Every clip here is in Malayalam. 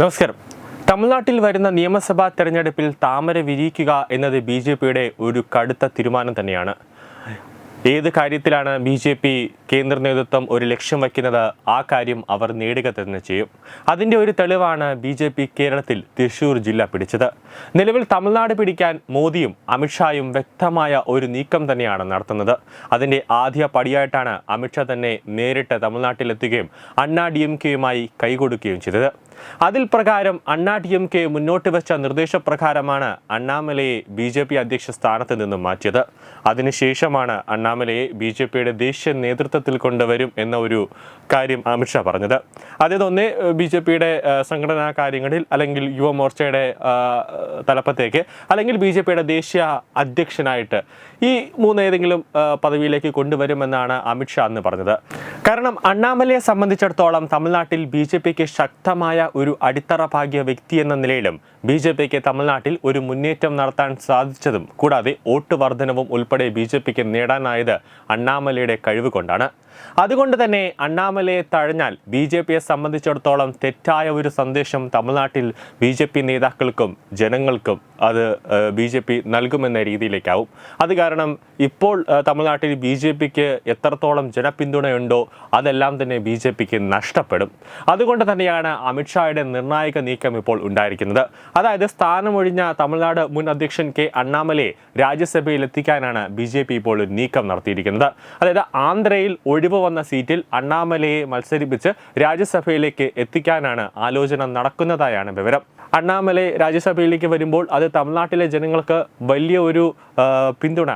നമസ്കാരം. തമിഴ്നാട്ടിൽ വരുന്ന നിയമസഭാ തെരഞ്ഞെടുപ്പിൽ താമര വിരിയിക്കുക എന്നത് ബി ജെ പിയുടെ ഒരു കടുത്ത തീരുമാനം തന്നെയാണ്. ഏത് കാര്യത്തിലാണ് ബി ജെ പി കേന്ദ്ര നേതൃത്വം ഒരു ലക്ഷ്യം വയ്ക്കുന്നത്? ആ കാര്യം അവർ നേടുക തന്നെ ചെയ്യും. അതിന്റെ ഒരു തെളിവാണ് ബി ജെ പി കേരളത്തിൽ തൃശൂർ ജില്ല പിടിച്ചത്. നിലവിൽ തമിഴ്നാട് പിടിക്കാൻ മോദിയും അമിത്ഷായും വ്യക്തമായ ഒരു നീക്കം തന്നെയാണ് നടത്തുന്നത്. അതിന്റെ ആദ്യ പടിയായിട്ടാണ് അമിത്ഷാ തന്നെ നേരിട്ട് തമിഴ്നാട്ടിലെത്തുകയും അണ്ണാ ഡി എം കെയുമായി കൈകൊടുക്കുകയും ചെയ്തത്. അതിൽ പ്രകാരം അണ്ണാ ഡി എം കെ മുന്നോട്ട് വെച്ച നിർദ്ദേശപ്രകാരമാണ് അണ്ണാമലയെ ബി ജെ പി അധ്യക്ഷ സ്ഥാനത്ത് നിന്നും മാറ്റിയത്. അതിനുശേഷമാണ് അണ്ണാമലയെ ബി ജെ പിയുടെ ദേശീയ നേതൃത്വത്തിൽ കൊണ്ടുവരും എന്ന ഒരു കാര്യം അമിത്ഷാ പറഞ്ഞത്. അതായത് ഒന്ന് ബി ജെ പിയുടെ സംഘടനാ കാര്യങ്ങളിൽ അല്ലെങ്കിൽ യുവമോർച്ചയുടെ തലപ്പത്തേക്ക് അല്ലെങ്കിൽ ബി ജെ പിയുടെ ദേശീയ അധ്യക്ഷനായിട്ട് ഈ മൂന്നേതെങ്കിലും പദവിയിലേക്ക് കൊണ്ടുവരുമെന്നാണ് അമിത്ഷാ അന്ന് പറഞ്ഞത്. കാരണം അണ്ണാമലയെ സംബന്ധിച്ചിടത്തോളം തമിഴ്നാട്ടിൽ ബി ജെ പിക്ക് ശക്തമായ ഒരു അടിത്തറ ഭാഗ്യ വ്യക്തി എന്ന നിലയിലും ബി ജെ പിക്ക് തമിഴ്നാട്ടിൽ ഒരു മുന്നേറ്റം നടത്താൻ സാധിച്ചതും കൂടാതെ വോട്ട് വർധനവും ഉൾപ്പെടെ ബി ജെ പിക്ക് നേടാനായത് അണ്ണാമലയുടെ കഴിവ് കൊണ്ടാണ്. അതുകൊണ്ട് തന്നെ അണ്ണാമലയെ തഴഞ്ഞാൽ ബി ജെ പിയെ സംബന്ധിച്ചിടത്തോളം തെറ്റായ ഒരു സന്ദേശം തമിഴ്നാട്ടിൽ ബി ജെ പി നേതാക്കൾക്കും ജനങ്ങൾക്കും അത് ബി ജെ പി നൽകുമെന്ന രീതിയിലേക്കാവും. അത് കാരണം ഇപ്പോൾ തമിഴ്നാട്ടിൽ ബി ജെ പിക്ക് എത്രത്തോളം ജനപിന്തുണയുണ്ടോ അതെല്ലാം തന്നെ ബി ജെ പിക്ക് നഷ്ടപ്പെടും. അതുകൊണ്ട് തന്നെയാണ് അമിത്ഷായുടെ നിർണായക നീക്കം ഇപ്പോൾ ഉണ്ടായിരിക്കുന്നത്. അതായത് സ്ഥാനമൊഴിഞ്ഞ തമിഴ്നാട് മുൻ അധ്യക്ഷൻ കെ അണ്ണാമലയെ രാജ്യസഭയിൽ എത്തിക്കാനാണ് ബി ജെ പി ഇപ്പോൾ നീക്കം നടത്തിയിരിക്കുന്നത്. അതായത് ആന്ധ്രയിൽ ഒഴിവ് വന്ന സീറ്റിൽ അണ്ണാമലയെ മത്സരിപ്പിച്ച് രാജ്യസഭയിലേക്ക് എത്തിക്കാനാണ് ആലോചന നടക്കുന്നതായാണ് വിവരം. അണ്ണാമലൈ രാജ്യസഭയിലേക്ക് വരുമ്പോൾ അത് തമിഴ്നാട്ടിലെ ജനങ്ങൾക്ക് വലിയ ഒരു പിന്തുണ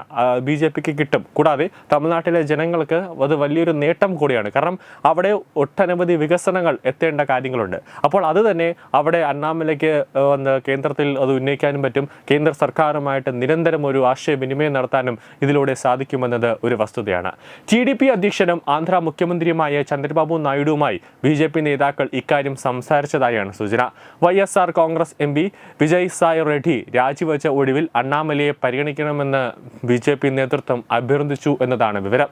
ബി ജെ പിക്ക് കിട്ടും. കൂടാതെ തമിഴ്നാട്ടിലെ ജനങ്ങൾക്ക് അത് വലിയൊരു നേട്ടം കൂടിയാണ്. കാരണം അവിടെ ഒട്ടനവധി വികസനങ്ങൾ എത്തേണ്ട കാര്യങ്ങളുണ്ട്. അപ്പോൾ അത് തന്നെ അവിടെ അണ്ണാമലയ്ക്ക് വന്ന് കേന്ദ്രത്തിൽ അത് ഉന്നയിക്കാനും പറ്റും. കേന്ദ്ര സർക്കാരുമായിട്ട് നിരന്തരം ഒരു ആശയവിനിമയം നടത്താനും ഇതിലൂടെ സാധിക്കുമെന്നത് ഒരു വസ്തുതയാണ്. ടി ഡി പി അധ്യക്ഷനും ആന്ധ്ര മുഖ്യമന്ത്രിയുമായ ചന്ദ്രബാബു നായിഡുവുമായി ബി ജെ പി നേതാക്കൾ ഇക്കാര്യം സംസാരിച്ചതായാണ് സൂചന. Y S R M P Vijay Sai Reddy രാജിവെച്ച ഒഴിവിൽ അണ്ണാമലയെ പരിഗണിക്കണമെന്ന് ബി നേതൃത്വം അഭ്യർത്ഥിച്ചു എന്നതാണ് വിവരം.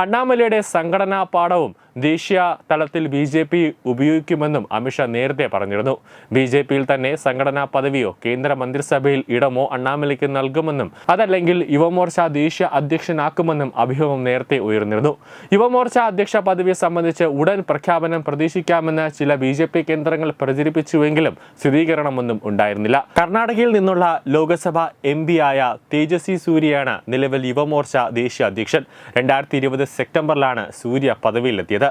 അണ്ണാമലയുടെ സംഘടനാ പാഠവും ദേശീയ തലത്തിൽ ബി ജെ പി ഉപയോഗിക്കുമെന്നും അമിത്ഷാ നേരത്തെ പറഞ്ഞിരുന്നു. ബി ജെ പിയിൽ തന്നെ സംഘടനാ പദവിയോ കേന്ദ്ര മന്ത്രിസഭയിൽ ഇടമോ അണ്ണാമലയ്ക്ക് നൽകുമെന്നും അതല്ലെങ്കിൽ യുവമോർച്ച ദേശീയ അധ്യക്ഷനാക്കുമെന്നും അഭിമുഖം നേരത്തെ ഉയർന്നിരുന്നു. യുവമോർച്ച അധ്യക്ഷ പദവി സംബന്ധിച്ച് ഉടൻ പ്രഖ്യാപനം പ്രതീക്ഷിക്കാമെന്ന് ചില ബി ജെ പി കേന്ദ്രങ്ങൾ പ്രചരിപ്പിച്ചുവെങ്കിലും സ്ഥിരീകരണമൊന്നും ഉണ്ടായിരുന്നില്ല. കർണാടകയിൽ നിന്നുള്ള ലോക്സഭ എം ആയ തേജസ്വി സൂര്യയാണ് നിലവിൽ യുവമോർച്ച ദേശീയ അധ്യക്ഷൻ. രണ്ടായിരത്തി ഇരുപത് സെപ്റ്റംബറിലാണ് സൂര്യ പദവിയിലെത്തിയത്.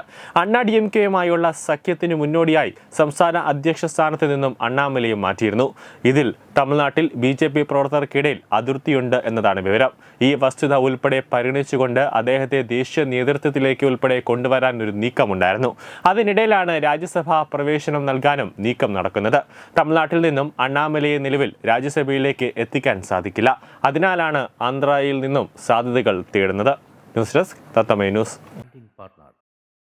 അണ്ണാ ഡി എം കെയുമായുള്ള സഖ്യത്തിന് മുന്നോടിയായി സംസ്ഥാന അധ്യക്ഷ സ്ഥാനത്ത് നിന്നും അണ്ണാമലയും മാറ്റിയിരുന്നു. ഇതിൽ തമിഴ്നാട്ടിൽ ബി ജെ പി പ്രവർത്തകർക്കിടയിൽ അതിർത്തിയുണ്ട് എന്നതാണ് വിവരം. ഈ വസ്തുത ഉൾപ്പെടെ പരിഗണിച്ചുകൊണ്ട് അദ്ദേഹത്തെ ദേശീയ നേതൃത്വത്തിലേക്ക് ഉൾപ്പെടെ കൊണ്ടുവരാൻ ഒരു നീക്കമുണ്ടായിരുന്നു. അതിനിടയിലാണ് രാജ്യസഭാ പ്രവേശനം നൽകാനും നീക്കം നടക്കുന്നത്. തമിഴ്നാട്ടിൽ നിന്നും അണ്ണാമലയെ നിലവിൽ രാജ്യസഭയിലേക്ക് എത്തിക്കാൻ സാധിക്കില്ല. അതിനാലാണ് ആന്ധ്രയിൽ നിന്നും സാധ്യതകൾ തേടുന്നത്. News desk തത്തമേ news.